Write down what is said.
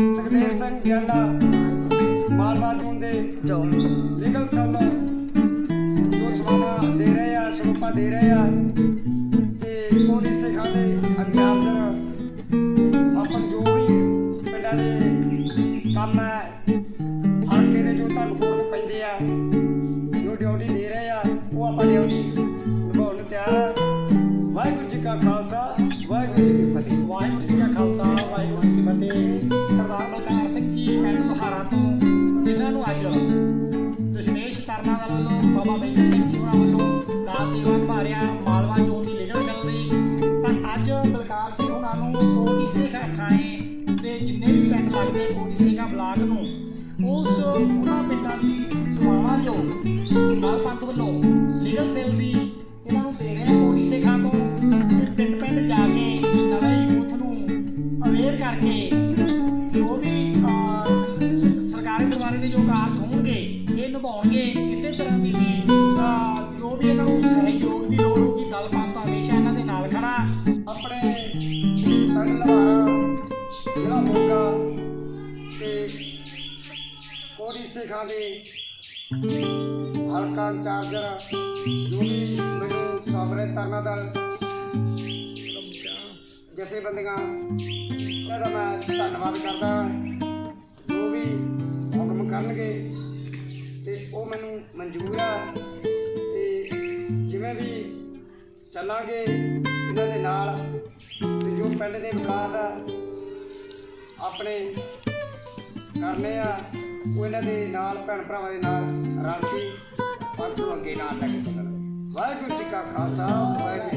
ਸੁਖਦੇਵ ਸਿੰਘ ਗਿਆਲਾ ਮਾਲਵਾ ਜੂਨ ਦੇ ਜੋ legal cell ਜੋ ਸੇਵਾਵਾਂ ਦੇ ਰਹੇ ਆ, ਸਰੂਪਾਂ ਦੇ ਰਹੇ ਆ ਤੇ ਕੋਡੀ ਸਿਖਾਂ ਦੇ ਅੰਜਾਮਦਰ ਆਪਾਂ ਜੋ ਵੀ ਪਿੰਡਾਂ ਦੇ ਕੰਮ ਹੈ, ਹਲਕੇ ਦੇ ਜੋ ਤੁਹਾਨੂੰ ਕੋਲ ਪੈਂਦੇ ਆ, ਜੋ ਡਿਊਟੀ ਦੇ ਰਹੇ ਆ, ਉਹ ਆਪਾਂ ਡਿਊਟੀ ਨਿਭਾਉਣ ਨੂੰ ਤਿਆਰ ਆ। ਵਾਹਿਗੁਰੂ ਜੀ ਕਾ ਖਾਲਸਾ, ਵਾਹਿਗੁਰੂ ਜੀ ਕੀ ਫਤਿਹ। ਵਾਹਿਗੁਰੂ ਪਿੰਡ ਤੋਂ ਜਿਨ੍ਹਾਂ ਨੂੰ ਅੱਜ ਦਸ਼ਮੇਸ਼ ਤਰਨਾ ਦਲ ਵੱਲੋਂ ਬਾਬਾ ਬੈਂਕ ਸਿੰਘ ਜੀ ਹੋਰਾਂ ਵੱਲੋਂ ਦਾਸ ਸੇਵਾ ਨਿਭਾ ਮਾਲਵਾ ਜੋਨ ਦੀ ਲੀਡਰ ਚੱਲਦੀ ਤਾਂ ਅੱਜ ਬਲਕਾਰ ਸਿੰਘ ਹੋਰਾਂ ਨੂੰ ਕੋਟੀ ਸੇਖਾ ਥਾਣੇ ਤੇ ਜਿੰਨੇ ਵੀ ਪਿੰਡ ਲੱਗਦੇ ਕੋਟੀ ਸੇਖਾ ਬਲਾਕ ਨੂੰ ਉਸ ਉਹਨਾਂ ਪਿੰਡਾਂ ਦੀ ਸੇਵਾਵਾਂ ਜੋ ਨਾਲ ਪੰਥ ਵੱਲੋਂ ਲੀਗਲ ਸੈੱਲ ਦੀ ਇਹਨਾਂ ਨੂੰ ਦੇ ਰਹੇ ਕੋਟੀ ਸੇਖਾ ਤੋਂ ਪਿੰਡ ਪਿੰਡ ਜਾ ਕੇ ਨਵੇਂ ਯੂਥ ਨੂੰ ਅਵੇਅਰ ਕਰਕੇ ਦੇ ਜੋ ਕਾਰਜ ਹੋਣਗੇ, ਇਹ ਨਿਭਾਉਣਗੇ ਕਿਸੇ ਤਰ੍ਹਾਂ ਦੀ ਵੀ ਜੋ ਵੀ ਇਹਨਾਂ ਨੂੰ ਸਹਿਯੋਗ ਦੀ ਲੋੜ ਹੋਊਗੀ ਦਲ ਪੰਥ ਹਮੇਸ਼ਾ ਇਹਨਾਂ ਦੇ ਨਾਲ ਖੜਾ। ਆਪਣੇ ਪਿੰਡ ਲਵਾਰਾ ਮੋਗਾ ਤੇ ਕੋੜੀ ਸਿਖਾਂ ਦੇ ਹਲਕਾ ਇੰਚਾਰਜਰ ਜੋ ਵੀ ਮੈਨੂੰ ਸਾਹਮਣੇ ਤਰਨਾ ਦਲ, ਜਥੇਬੰਦੀਆਂ ਇਹਦਾ ਮੈਂ ਧੰਨਵਾਦ ਕਰਦਾ। ਜੋ ਵੀ ਮਨਜ਼ੂਰ ਆ। ਤੇ ਜਿਵੇਂ ਵੀ ਚੱਲਾਂਗੇ ਇਹਨਾਂ ਦੇ ਨਾਲ, ਤੇ ਜੋ ਪਿੰਡ ਦੇ ਵਿਕਾਸ ਆ, ਆਪਣੇ ਕਰਨੇ ਆ, ਉਹ ਇਹਨਾਂ ਦੇ ਨਾਲ, ਭੈਣ ਭਰਾਵਾਂ ਦੇ ਨਾਲ ਰਲ ਕੇ ਪੰਥ ਨੂੰ ਅੱਗੇ ਨਾਲ ਲੈ ਕੇ ਚੱਲਣਾ ਵਾਹਿਗੁਰੂ ਜੀ ਕਾ ਖਾਲਸਾ, ਵਾਹਿਗੁਰੂ